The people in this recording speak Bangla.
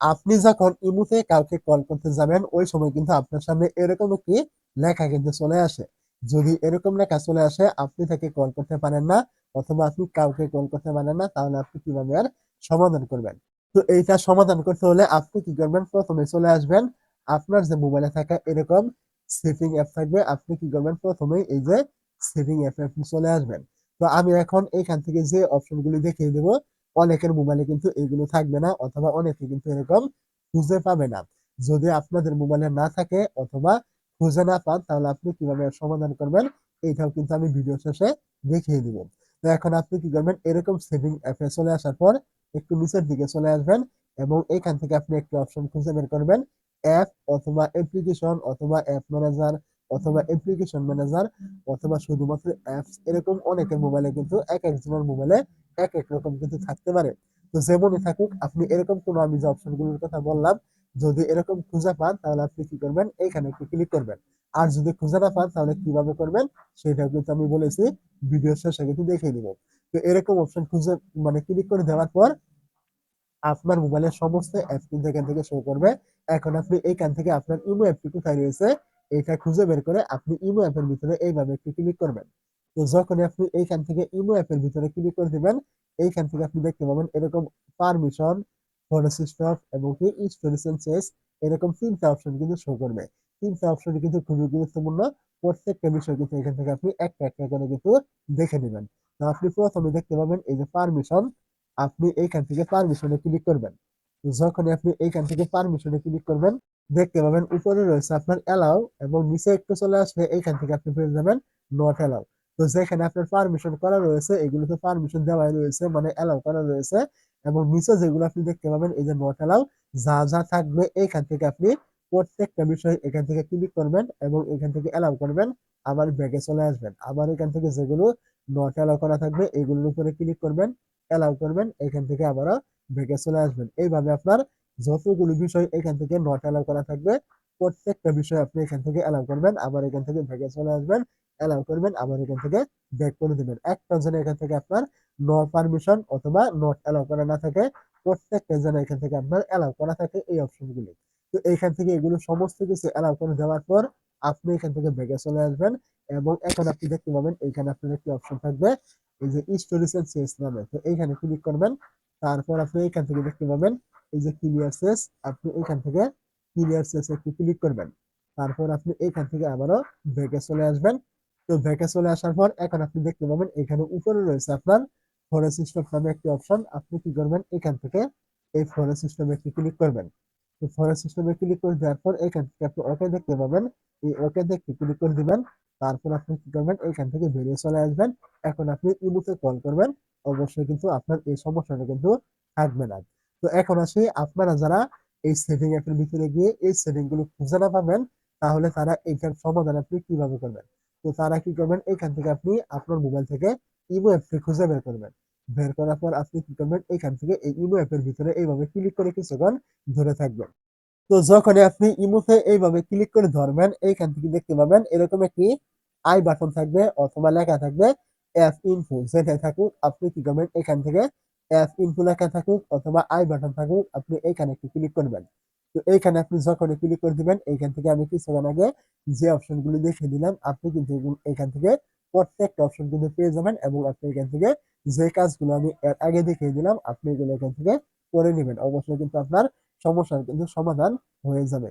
আপনি যখন ইমুতে কাউকে কল করতে যাবেন, ওই সময় কিন্তু আপনার সামনে এরকম একটি লেখা কিন্তু চলে আসে। যদি এরকম লেখা চলে আসে, আপনি তাকে কল করতে পারেন না, অথবা আপনি কাউকে কল করতে পারেন না, তাহলে আপনি কীভাবে আর সমাধান করবেন? তো এইটা সমাধান করতে হলে আপনি কি করবেন? প্রথমে চলে আসবেন, আপনার যে মোবাইলে থাকা এরকম সেটিং অ্যাপ থাকবে, আপনি কি করবেন? প্রথমেই এই যে সেটিং অ্যাপে আপনি চলে আসবেন। তো আমি এখন এখান থেকে যে অপশনগুলি দেখিয়ে দেবো অনেকের মোবাইলে কিন্তু এগুলো থাকবে না, অথবা অনেকে কিন্তু এরকম খুঁজে পাবে না। যদি আপনাদের মোবাইলে না থাকে অথবা খুঁজে না পান, তাহলে আপনি কীভাবে সমাধান করবেন, এইটাও কিন্তু আমি ভিডিও শেষে দেখিয়ে দিব। তো এখন আপনি কি করবেন, এরকম সেভিং অ্যাপে চলে আসার পর একটু নিচের দিকে চলে আসবেন এবং এখান থেকে আপনি একটি অপশন খুঁজে বের করবেন অ্যাপ অথবা অ্যাপ্লিকেশন অথবা অ্যাপ ম্যানেজার অথবা অ্যাপ্লিকেশন ম্যানেজার অথবা শুধুমাত্র অ্যাপস এরকম অনেকের মোবাইলে কিন্তু এক একজনের মোবাইলে এক এক রকম কিন্তু থাকতে পারে। তো যেমনই থাকুক, আপনি এরকম কোনো আমি যে অপশনগুলোর কথা বললাম, যদি এরকম খুঁজে পান, তাহলে আপনি কি করবেন? এইখানে একটু ক্লিক করবেন। আর যদি খুঁজে না পান, তাহলে কীভাবে করবেন? সেটা কিন্তু আমি বলেছি ভিডিও শেষে কিন্তু দেখিয়ে দিব তো এরকম অপশন খুঁজে মানে ক্লিক করে দেওয়ার পর আপনার মোবাইলের সমস্ত অ্যাপ কিন্তু এখান থেকে শো করবে। এখন আপনি এইখান থেকে আপনার ইমো অ্যাপটি কোথায় রয়েছে? এটা খুঁজে বের করে আপনি ইমো অ্যাপের ভিতরে এইভাবে একটু ক্লিক করবেন। তো যখনই আপনি এইখান থেকে ইমো অ্যাপের ভিতরে ক্লিক করে দিবেন, এইখান থেকে আপনি দেখতে পাবেন এরকম পারমিশন ফরেস্ট স্টপ এবং কি স্টোরেজ চেস এরকম তিনটা অপশন কিন্তু শো করবে। তিনটা অপশন কিন্তু খুবই গুরুত্বপূর্ণ। প্রত্যেকটা বিষয় কিন্তু এখান থেকে আপনি একটা একটা করে কিন্তু দেখে নেবেন। তো আপনি প্রথমে দেখতে পাবেন এই যে পারমিশন আপনি এইখান থেকে পারমিশনে ক্লিক করবেন। তো যখনই আপনি এইখান থেকে পারমিশনে ক্লিক করবেন দেখতে পাবেন, উপরে রয়েছে আপনার অ্যালাউ এবং নিচে একটু চলে আসবে, এইখান থেকে আপনি পেয়ে যাবেন নট অ্যালাউ তো যেখানে আপনার পারমিশন করা রয়েছে এগুলো তো পারমিশন দেওয়াই রয়েছে মানে অ্যালাউ করা রয়েছে এবং নিচে যেগুলো আপনি দেখতে পাবেন, এই যে নট অ্যালাউ যা যা থাকবে এইখান থেকে আপনি প্রত্যেকটা বিষয় এখান থেকে ক্লিক করবেন এবং এখান থেকে অ্যালাউ করবেন, আবার ব্যাগে চলে আসবেন। আবার এখান থেকে যেগুলো নট অ্যালাউ করা থাকবে, এগুলোর উপরে ক্লিক করবেন অ্যালাউ করবেন, এখান থেকে আবারও ব্যাগে চলে আসবেন। এইভাবে আপনার যতগুলো বিষয় এখান থেকে নট অ্যালাউ করা থাকবে, প্রত্যেকটা বিষয় আপনি এখান থেকে অ্যালাউ করবেন, আবার এখান থেকে ব্যাগে চলে আসবেন অ্যালাউ করবেন, আবার এখান থেকে ব্যাক করে দেবেন। একটা যেন এখান থেকে আপনার নো পারমিশন অথবা নট অ্যালাউ করা না থাকে, প্রত্যেকটা যেন এখান থেকে আপনার অ্যালাউ করা থাকে এই অপশনগুলি তো এইখান থেকে এগুলো সমস্ত কিছু অ্যালাউ করে দেওয়ার পর আপনি এখান থেকে ব্যাগে চলে আসবেন এবং এখন আপনি দেখতে পাবেন এইখানে আপনার একটি অপশন থাকবে, এই যে স্টোরেজ এন্ড সেস নামে। তো এইখানে ক্লিক করবেন, তারপর আপনি এখান থেকে দেখতে পাবেন এই যে ক্লিয়ার সেস আপনি এখান থেকে ক্লিয়ার সেস একটু ক্লিক করবেন। তারপর আপনি এখান থেকে আবারও ব্যাকে চলে আসবেন। তো ব্যাকে চলে আসার পর এখন আপনি দেখতে পাবেন এখানে উপরে রয়েছে আপনার ফরেস্ট সিস্টেম নামে একটি অপশন আপনি কি করবেন? এখান থেকে এই ফরেস্ট সিস্টেমে একটি ক্লিক করবেন। তো ফরেস্ট সিস্টেমে ক্লিক করে দেওয়ার পর এখান থেকে আপনি ওকে দেখতে পাবেন। এই ওকে দেখতে ক্লিক করে দিবেন। তারপর আপনি কি করবেন? এখান থেকে বেরিয়ে চলে আসবেন। এখন আপনি ইমুতে কল করবেন। অবশ্যই কিন্তু আপনার এই সমস্যাটা কিন্তু থাকবে না। তো এখন আসি, আপনারা যারা এই সেভিং অ্যাপের ভিতরে গিয়ে এই সেভিংগুলো খুঁজে না পাবেন, তাহলে তারা এইটার সমাধান আপনি কীভাবে করবেন? তো তারা কি করবেন? এখান থেকে আপনি আপনার মোবাইল থেকে ইমো অ্যাপটি খুঁজে বের করবেন। বের করার পর আপনি কি করবেন? এখান থেকে এই ইমো অ্যাপের ভিতরে এইভাবে ক্লিক করে কিছুক্ষণ ধরে থাকবেন। তো যখন আপনি ইমোতে এইভাবে ক্লিক করে ধরবেন, এইখান থেকে দেখতে পাবেন এরকম একটি আই বাটন থাকবে অথবা লেখা থাকবে অ্যাপ ইনফো যেটা থাকুক আপনি কি করবেন? এখান থেকে অ্যাপ ইনফো লেখা থাকুক অথবা আই বাটন থাকুক, আপনি এইখানে একটু ক্লিক করবেন। তো এইখানে আপনি যখনই ক্লিক করে দিবেন, এইখান থেকে আমি কিছুক্ষণ আগে যে অপশনগুলো দেখিয়ে দিলাম, আপনি কিন্তু এখান থেকে প্রত্যেকটা অপশন কিন্তু পেয়ে যাবেন এবং আপনি এখান থেকে যে কাজগুলো আমি এর আগে দেখিয়ে দিলাম, আপনি এগুলো এখান থেকে করে নেবেন। অবশ্যই কিন্তু আপনার সমস্যার কিন্তু সমাধান হয়ে যাবে।